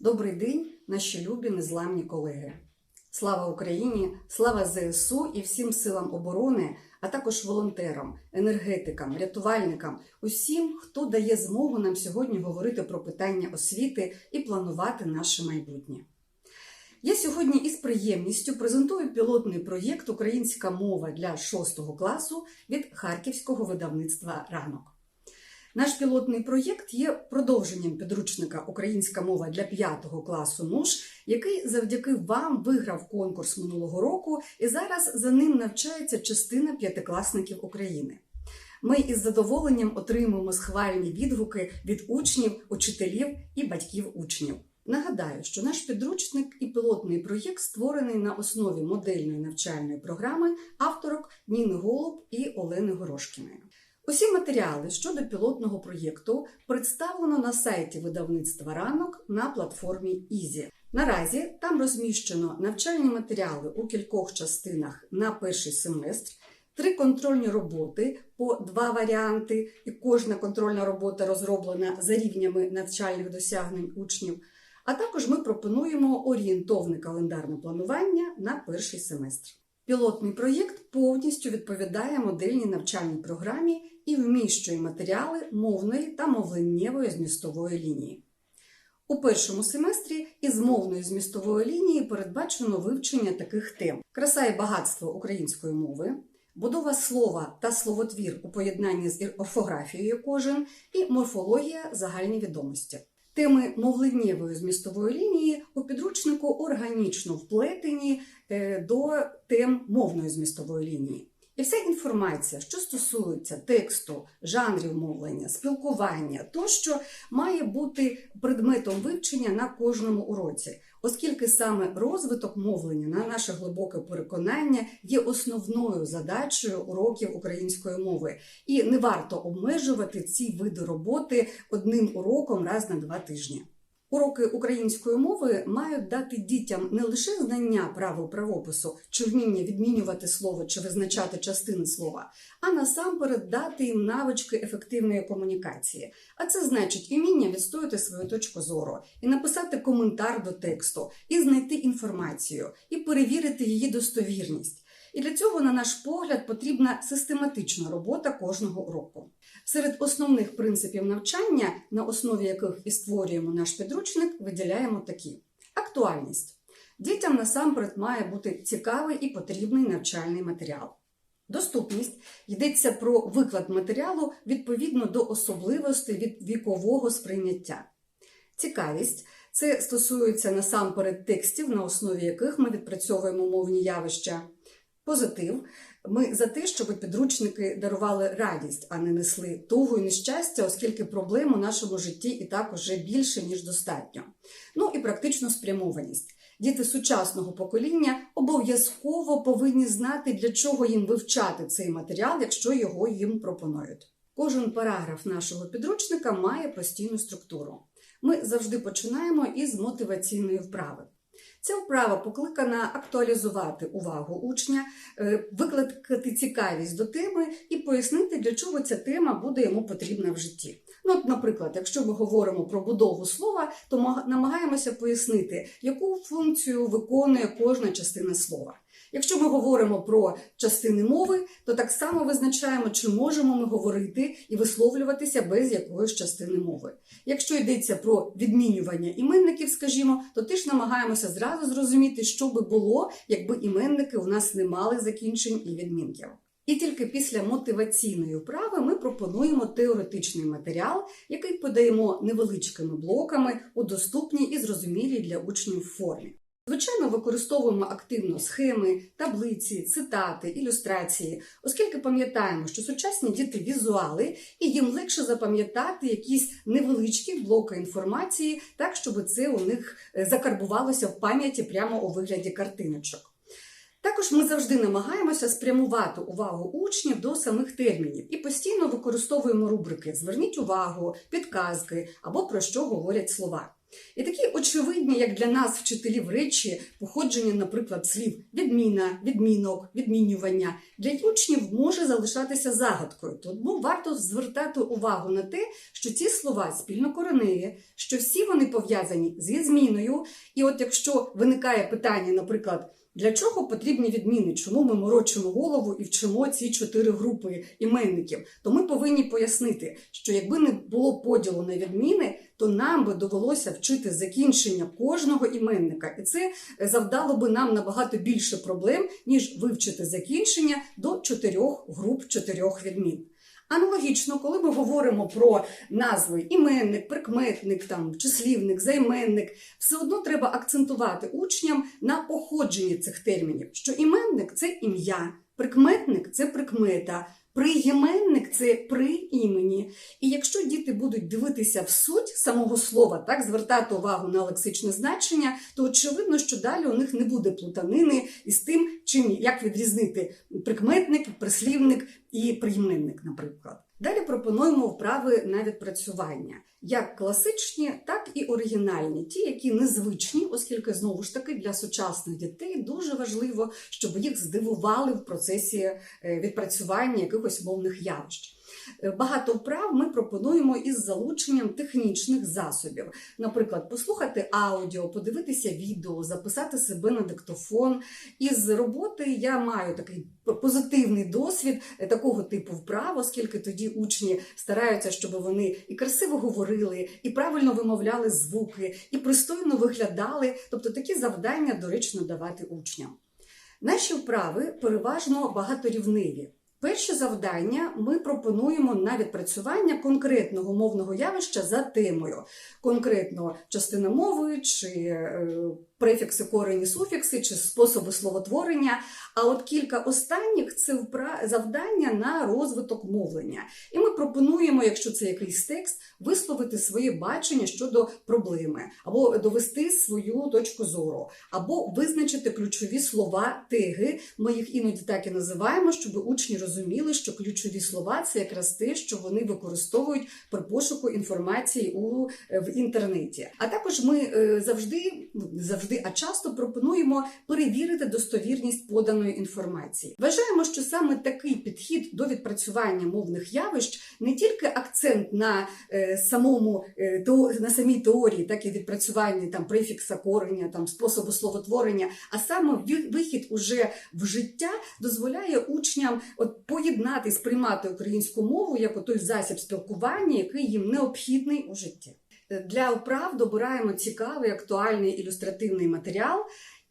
Добрий день, наші любі незламні колеги. Слава Україні, слава ЗСУ і всім силам оборони, а також волонтерам, енергетикам, рятувальникам, усім, хто дає змогу нам сьогодні говорити про питання освіти і планувати наше майбутнє. Я сьогодні із приємністю презентую пілотний проєкт Українська мова для 6 класу від харківського видавництва Ранок. Наш пілотний проєкт є продовженням підручника Українська мова для 5 класу НУШ, який завдяки вам виграв конкурс минулого року, і зараз за ним навчається частина п'ятикласників України. Ми із задоволенням отримуємо схвальні відгуки від учнів, учителів і батьків учнів. Нагадаю, що наш підручник і пілотний проєкт створений на основі модельної навчальної програми авторок Ніни Голуб і Олени Горошкіної. Усі матеріали щодо пілотного проєкту представлено на сайті видавництва ранок на платформі Ізі. Наразі там розміщено навчальні матеріали у кількох частинах на перший семестр, три контрольні роботи по два варіанти, і кожна контрольна робота розроблена за рівнями навчальних досягнень учнів. А також ми пропонуємо орієнтовне календарне планування на перший семестр. Пілотний проєкт повністю відповідає модельній навчальній програмі і вміщує матеріали мовної та мовленнєвої змістової лінії. У першому семестрі із мовної змістової лінії передбачено вивчення таких тем: краса і багатство української мови, будова слова та словотвір у поєднанні з орфографією кожен і морфологія загальні відомості. Теми мовленнєвої змістової лінії у підручнику органічно вплетені е, до тем мовної змістової лінії. І вся інформація, що стосується тексту, жанрів мовлення, спілкування, тощо має бути предметом вивчення на кожному уроці, оскільки саме розвиток мовлення, на наше глибоке переконання, є основною задачею уроків української мови, і не варто обмежувати ці види роботи одним уроком раз на два тижні. Уроки української мови мають дати дітям не лише знання правил правопису чи вміння відмінювати слово чи визначати частини слова, а насамперед дати їм навички ефективної комунікації. А це значить вміння відстояти свою точку зору, і написати коментар до тексту, і знайти інформацію, і перевірити її достовірність. І для цього, на наш погляд, потрібна систематична робота кожного уроку. Серед основних принципів навчання, на основі яких і створюємо наш підручник, виділяємо такі: актуальність. Дітям насамперед має бути цікавий і потрібний навчальний матеріал. Доступність йдеться про виклад матеріалу відповідно до особливостей від вікового сприйняття. Цікавість це стосується насамперед текстів, на основі яких ми відпрацьовуємо мовні явища. Позитив. Ми за те, щоб підручники дарували радість, а не несли тугу і нещастя, оскільки проблем у нашому житті і так уже більше, ніж достатньо. Ну і практичну спрямованість. Діти сучасного покоління обов'язково повинні знати, для чого їм вивчати цей матеріал, якщо його їм пропонують. Кожен параграф нашого підручника має постійну структуру. Ми завжди починаємо із мотиваційної вправи. Ця вправа покликана актуалізувати увагу учня, е, викликати цікавість до теми і пояснити, для чого ця тема буде йому потрібна в житті. Ну, от, наприклад, якщо ми говоримо про будову слова, то намагаємося пояснити, яку функцію виконує кожна частина слова. Якщо ми говоримо про частини мови, то так само визначаємо, чи можемо ми говорити і висловлюватися без якоїсь частини мови. Якщо йдеться про відмінювання іменників, скажімо, то теж намагаємося зразу зрозуміти, що би було, якби іменники у нас не мали закінчень і відмінків. І тільки після мотиваційної вправи ми пропонуємо теоретичний матеріал, який подаємо невеличкими блоками у доступній і зрозумілій для учнів формі. Звичайно, використовуємо активно схеми, таблиці, цитати, ілюстрації, оскільки пам'ятаємо, що сучасні діти візуали, і їм легше запам'ятати якісь невеличкі блоки інформації, так щоб це у них закарбувалося в пам'яті прямо у вигляді картиночок. Також ми завжди намагаємося спрямувати увагу учнів до самих термінів і постійно використовуємо рубрики Зверніть увагу, підказки або про що говорять слова. І такі очевидні, як для нас, вчителів речі, походження, наприклад, слів відміна, відмінок, відмінювання для учнів може залишатися загадкою. Тому варто звертати увагу на те, що ці слова спільно спільнокореневі, що всі вони пов'язані зі зміною. І от якщо виникає питання, наприклад, для чого потрібні відміни? Чому ми морочимо голову і вчимо ці чотири групи іменників? То ми повинні пояснити, що якби не було поділу на відміни, то нам би довелося вчити закінчення кожного іменника, і це завдало би нам набагато більше проблем, ніж вивчити закінчення до чотирьох груп чотирьох відмін. Аналогічно, коли ми говоримо про назви іменник, прикметник, там, числівник, займенник, все одно треба акцентувати учням на походженні цих термінів, що іменник це ім'я, прикметник це прикмета. Прийменник це при імені. І якщо діти будуть дивитися в суть самого слова, так звертати увагу на лексичне значення, то очевидно, що далі у них не буде плутанини із тим, чим як відрізнити прикметник, прислівник і прийменник, наприклад. Далі пропонуємо вправи на відпрацювання, як класичні, так і оригінальні, ті, які незвичні, оскільки знову ж таки для сучасних дітей дуже важливо, щоб їх здивували в процесі е, відпрацювання якихось мовних явищ. Е, Багато вправ ми пропонуємо із залученням технічних засобів, наприклад, послухати аудіо, подивитися відео, записати себе на диктофон. Із роботи я маю такий позитивний досвід е, такого типу вправ, оскільки тоді учні стараються, щоб вони і красиво говорили, і правильно вимовляли звуки, і пристойно виглядали. Тобто такі завдання доречно давати учням. Наші вправи переважно багаторівневі. Перше завдання ми пропонуємо на відпрацювання конкретного мовного явища за темою, конкретно частина мови, чи е, префікси, корені, суфікси, чи способи словотворення. А от кілька останніх це завдання на розвиток мовлення. І ми пропонуємо, якщо це якийсь текст, висловити своє бачення щодо проблеми, або довести свою точку зору, або визначити ключові слова, теги. Ми їх іноді так і називаємо, щоб учні розуміли, що ключові слова це якраз те, що вони використовують при пошуку інформації у е, в інтернеті. А також ми е, завжди, ну не завжди, а часто пропонуємо перевірити достовірність поданої інформації. Вважаємо, що саме такий підхід до відпрацювання мовних явищ не тільки акцент на е, самому е, тео- на самій теорії, так і відпрацюванні там префікса, кореня, там способу словотворення, а саме вихід уже в життя дозволяє учням от поєднати, сприймати українську мову як той засіб спілкування, який їм необхідний у житті. Для вправ добираємо цікавий актуальний ілюстративний матеріал.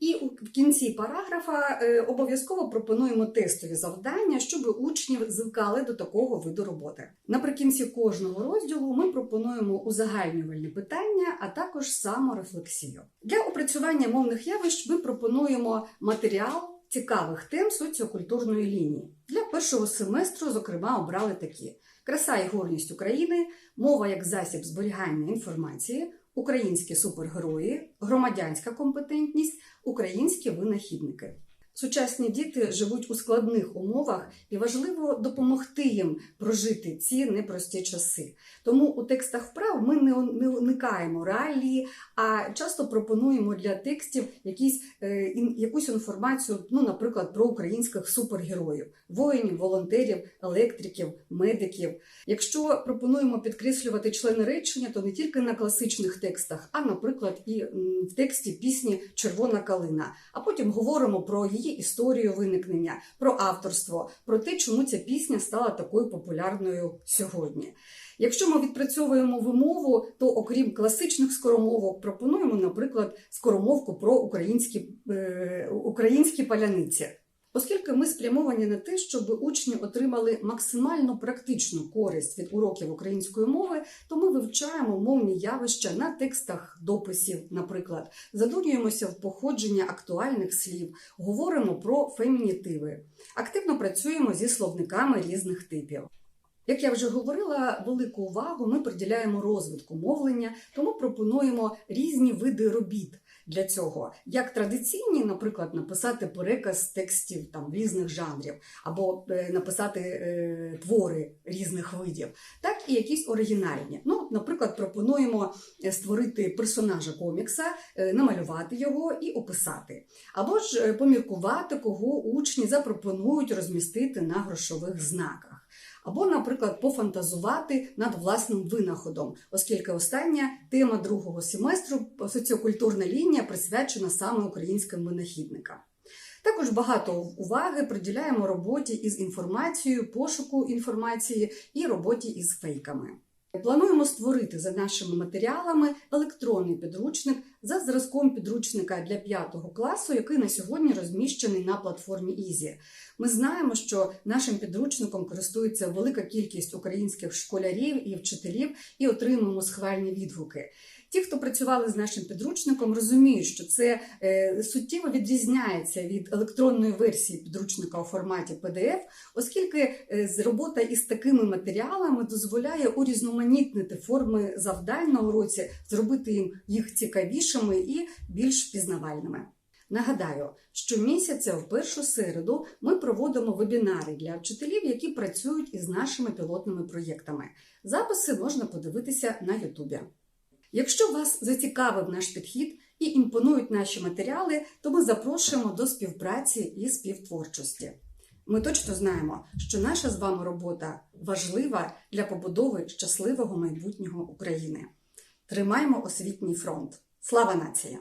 І у- кінці параграфа е, обов'язково пропонуємо тестові завдання, щоб учні звикали до такого виду роботи. Наприкінці кожного розділу ми пропонуємо узагальнювальні питання, а також саморефлексію. Для опрацювання мовних явищ ми пропонуємо матеріал цікавих тем соціокультурної лінії. Для першого семестру, зокрема, обрали такі: краса і горність України, мова як засіб зберігання інформації, українські супергерої, громадянська компетентність, українські винахідники. Сучасні діти живуть у складних умовах, і важливо допомогти їм прожити ці непрості часи. Тому у текстах вправ ми не уникаємо реалії, а часто пропонуємо для текстів якісь, е, якусь інформацію, ну, наприклад, про українських супергероїв, воїнів, волонтерів, електриків, медиків. Якщо пропонуємо підкреслювати члени речення, то не тільки на класичних текстах, а, наприклад, і в тексті пісні Червона калина. А потім говоримо про її історію виникнення, про авторство, про те, чому ця пісня стала такою популярною сьогодні. Якщо ми відпрацьовуємо вимову, то окрім класичних скоромовок, пропонуємо, наприклад, скоромовку про українські, е, українські паляниці. Оскільки ми спрямовані на те, щоб учні отримали максимально практичну користь від уроків української мови, то ми вивчаємо мовні явища на текстах дописів, наприклад, занурюємося в походження актуальних слів, говоримо про фемінітиви, активно працюємо зі словниками різних типів. Як я вже говорила, велику увагу ми приділяємо розвитку мовлення, тому пропонуємо різні види робіт. Для цього, як традиційні, наприклад, написати переказ текстів там різних жанрів, або е, написати е, твори різних видів, так і якісь оригінальні. Ну, наприклад, пропонуємо е, створити персонажа комікса, е, намалювати його і описати. Або ж е, поміркувати, кого учні запропонують розмістити на грошових знаках. Або, наприклад, пофантазувати над власним винаходом, оскільки остання тема другого семестру соціокультурна лінія присвячена саме українським винахідникам. Також багато уваги приділяємо роботі із інформацією, пошуку інформації і роботі із фейками. Плануємо створити за нашими матеріалами електронний підручник за зразком підручника для 5 класу, який на сьогодні розміщений на платформі Ізі. Ми знаємо, що нашим підручником користується велика кількість українських школярів і вчителів, і отримуємо схвальні відгуки. Ті, хто працювали з нашим підручником, розуміють, що це е, суттєво відрізняється від електронної версії підручника у форматі PDF, оскільки е, робота із такими матеріалами дозволяє урізноманітнити форми завдань на уроці, зробити їм їх цікавішими і більш пізнавальними. Нагадаю, щомісяця в першу середу ми проводимо вебінари для вчителів, які працюють із нашими пілотними проєктами. Записи можна подивитися на Ютубі. Якщо вас зацікавив наш підхід і імпонують наші матеріали, то ми запрошуємо до співпраці і співтворчості. Ми точно знаємо, що наша з вами робота важлива для побудови щасливого майбутнього України. Тримаємо освітній фронт. Слава нації!